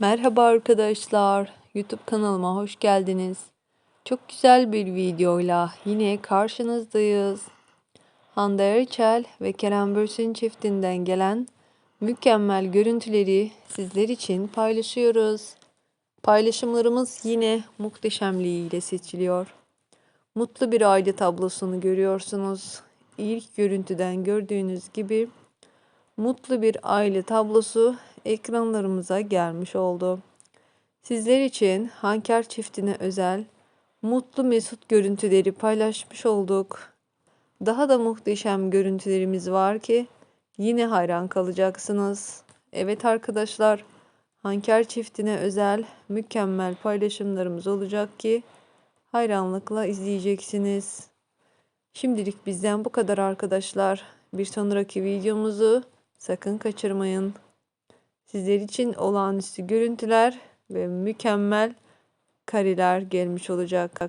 Merhaba arkadaşlar. YouTube kanalıma hoş geldiniz. Çok güzel bir videoyla yine karşınızdayız. Hande Erçel ve Kerem Bürsin çiftinden gelen mükemmel görüntüleri sizler için paylaşıyoruz. Paylaşımlarımız yine muhteşemliğiyle seçiliyor. Mutlu bir aile tablosunu görüyorsunuz. İlk görüntüden gördüğünüz gibi mutlu bir aile tablosu ekranlarımıza gelmiş oldu. Sizler için Hanker çiftine özel mutlu mesut görüntüleri paylaşmış olduk. Daha da muhteşem görüntülerimiz var ki yine hayran kalacaksınız. Evet arkadaşlar, Hanker çiftine özel mükemmel paylaşımlarımız olacak ki hayranlıkla izleyeceksiniz. Şimdilik bizden bu kadar arkadaşlar. Bir sonraki videomuzu sakın kaçırmayın. Sizler için olağanüstü görüntüler ve mükemmel kareler gelmiş olacak.